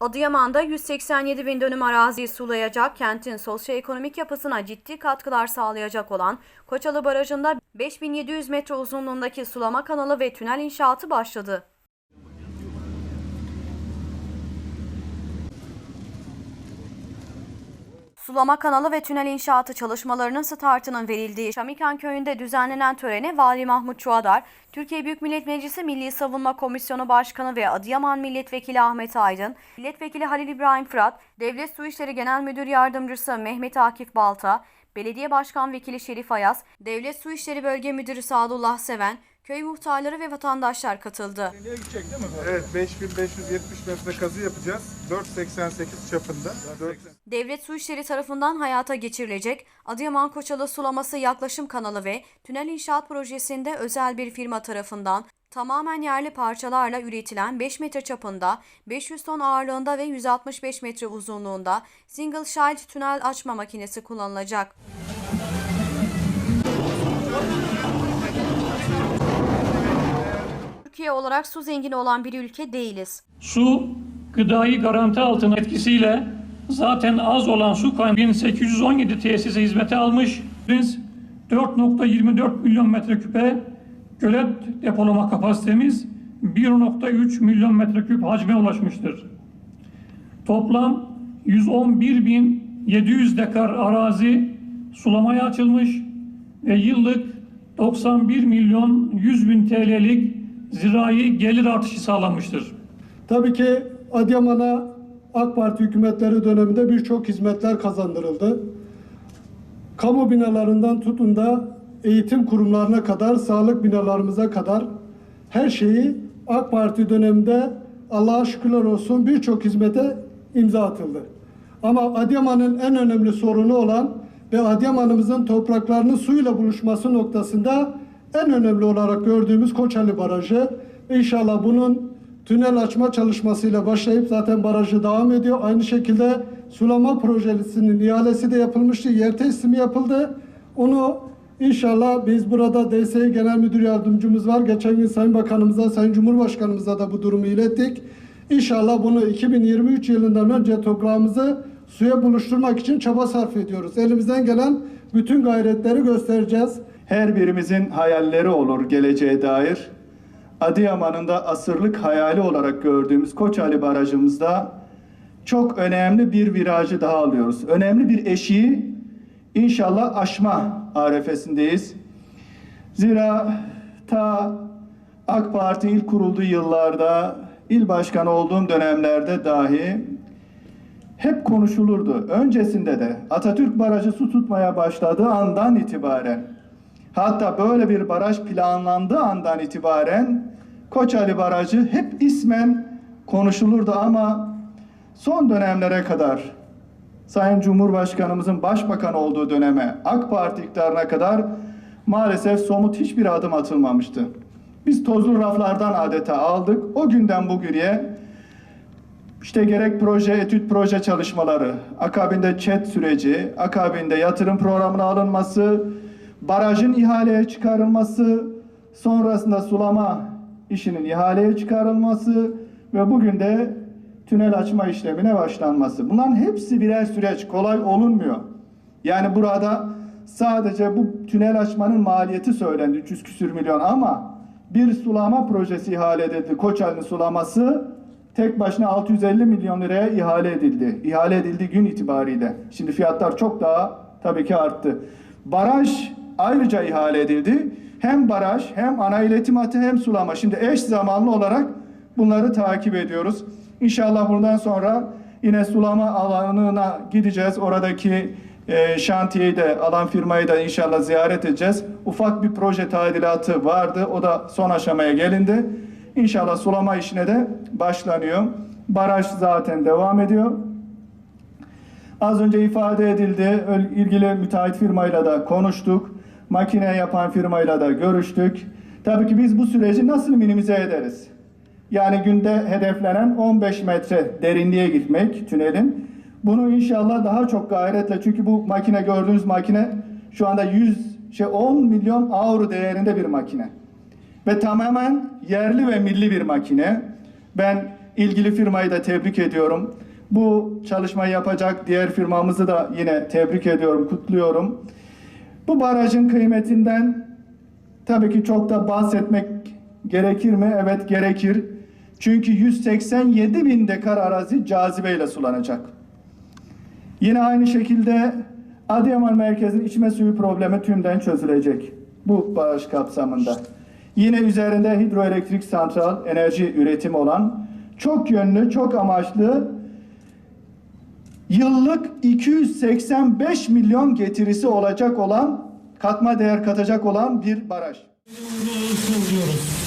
Adıyaman'da 187 bin dönüm araziyi sulayacak, kentin sosyoekonomik yapısına ciddi katkılar sağlayacak olan Koçalı Barajı'nda 5700 metre uzunluğundaki sulama kanalı ve tünel inşaatı başladı. Sulama kanalı ve tünel inşaatı çalışmalarının startının verildiği Şamikan köyünde düzenlenen törene Vali Mahmut Çuadar, Türkiye Büyük Millet Meclisi Milli Savunma Komisyonu Başkanı ve Adıyaman Milletvekili Ahmet Aydın, Milletvekili Halil İbrahim Fırat, Devlet Su İşleri Genel Müdür Yardımcısı Mehmet Akif Balta, Belediye Başkan Vekili Şerif Ayaz, Devlet Su İşleri Bölge Müdürü Sadullah Seven, köy muhtarları ve vatandaşlar katıldı. Nereye gidecek değil mi? Evet 5570 metre kazı yapacağız. 488 çapında. 4 Devlet Su İşleri tarafından hayata geçirilecek Adıyaman Koçalı Sulaması Yaklaşım Kanalı ve Tünel İnşaat Projesi'nde özel bir firma tarafından tamamen yerli parçalarla üretilen 5 metre çapında, 500 ton ağırlığında ve 165 metre uzunluğunda single shield tünel açma makinesi kullanılacak. Türkiye olarak su zengini olan bir ülke değiliz. Su, gıdayı garanti altına etkisiyle zaten az olan su kaynağı 1817 tesise hizmete almış. Biz 4.24 milyon metreküpe gölet depolama kapasitemiz 1.3 milyon metreküp hacme ulaşmıştır. Toplam 111.700 dekar arazi sulamaya açılmış ve yıllık 91 milyon 100 bin TL'lik zirai gelir artışı sağlanmıştır. Tabii ki Adıyaman'a AK Parti hükümetleri döneminde birçok hizmetler kazandırıldı. Kamu binalarından tutun da eğitim kurumlarına kadar, sağlık binalarımıza kadar her şeyi AK Parti döneminde Allah'a şükürler olsun birçok hizmete imza atıldı. Ama Adıyaman'ın en önemli sorunu olan ve Adıyaman'ımızın topraklarının suyla buluşması noktasında en önemli olarak gördüğümüz Koçali Barajı. İnşallah bunun tünel açma çalışmasıyla başlayıp zaten barajı devam ediyor. Aynı şekilde sulama projesinin ihalesi de yapılmıştı. Yer teslimi yapıldı. Onu inşallah biz burada DSİ Genel Müdür Yardımcımız var. Geçen gün Sayın Bakanımıza, Sayın Cumhurbaşkanımıza da bu durumu ilettik. İnşallah bunu 2023 yılından önce toprağımızı suya buluşturmak için çaba sarf ediyoruz. Elimizden gelen bütün gayretleri göstereceğiz. Her birimizin hayalleri olur geleceğe dair. Adıyaman'ın da asırlık hayali olarak gördüğümüz Koçali Barajımızda çok önemli bir virajı daha alıyoruz. Önemli bir eşiği inşallah aşma arefesindeyiz. Zira ta AK Parti ilk kurulduğu yıllarda, il başkanı olduğum dönemlerde dahi hep konuşulurdu. Öncesinde de Atatürk Barajı su tutmaya başladığı andan itibaren hatta böyle bir baraj planlandığı andan itibaren Koçali Barajı hep ismen konuşulurdu ama son dönemlere kadar Sayın Cumhurbaşkanımızın başbakan olduğu döneme AK Parti iktidarına kadar maalesef somut hiçbir adım atılmamıştı. Biz tozlu raflardan adeta aldık. O günden bugüne işte gerek proje, etüt proje çalışmaları, akabinde chat süreci, akabinde yatırım programına alınması, barajın ihaleye çıkarılması, sonrasında sulama işinin ihaleye çıkarılması ve bugün de tünel açma işlemine başlanması. Bunların hepsi birer süreç, kolay olunmuyor. Yani burada sadece bu tünel açmanın maliyeti söylendi 300 küsür milyon ama bir sulama projesi ihale edildi. Koçali'nin sulaması tek başına 650 milyon liraya ihale edildi. İhale edildiği gün itibariyle. Şimdi fiyatlar çok daha tabii ki arttı. Baraj ayrıca ihale edildi. Hem baraj hem ana iletim hattı hem sulama. Şimdi eş zamanlı olarak bunları takip ediyoruz. İnşallah bundan sonra yine sulama alanına gideceğiz. Oradaki e, şantiyeyi de alan firmayı da inşallah ziyaret edeceğiz. Ufak bir proje tadilatı vardı. O da son aşamaya gelindi. İnşallah sulama işine de başlanıyor. Baraj zaten devam ediyor. Az önce ifade edildi. ilgili müteahhit firmayla da konuştuk. Makine yapan firmayla da görüştük. Tabii ki biz bu süreci nasıl minimize ederiz? Yani günde hedeflenen 15 metre derinliğe gitmek tünelin. Bunu inşallah daha çok gayretle çünkü bu makine gördüğünüz makine şu anda 100 şey 10 milyon avro değerinde bir makine. Ve tamamen yerli ve milli bir makine. Ben ilgili firmayı da tebrik ediyorum. Bu çalışmayı yapacak diğer firmamızı da yine tebrik ediyorum, kutluyorum. Bu barajın kıymetinden tabii ki çok da bahsetmek gerekir mi? Evet gerekir. Çünkü 187 bin dekar arazi cazibeyle sulanacak. Yine aynı şekilde Adıyaman merkezin içme suyu problemi tümden çözülecek bu baraj kapsamında. Yine üzerinde hidroelektrik santral enerji üretimi olan çok yönlü, çok amaçlı yıllık 285 milyon getirisi olacak olan katma değer katacak olan bir baraj. Diyoruz.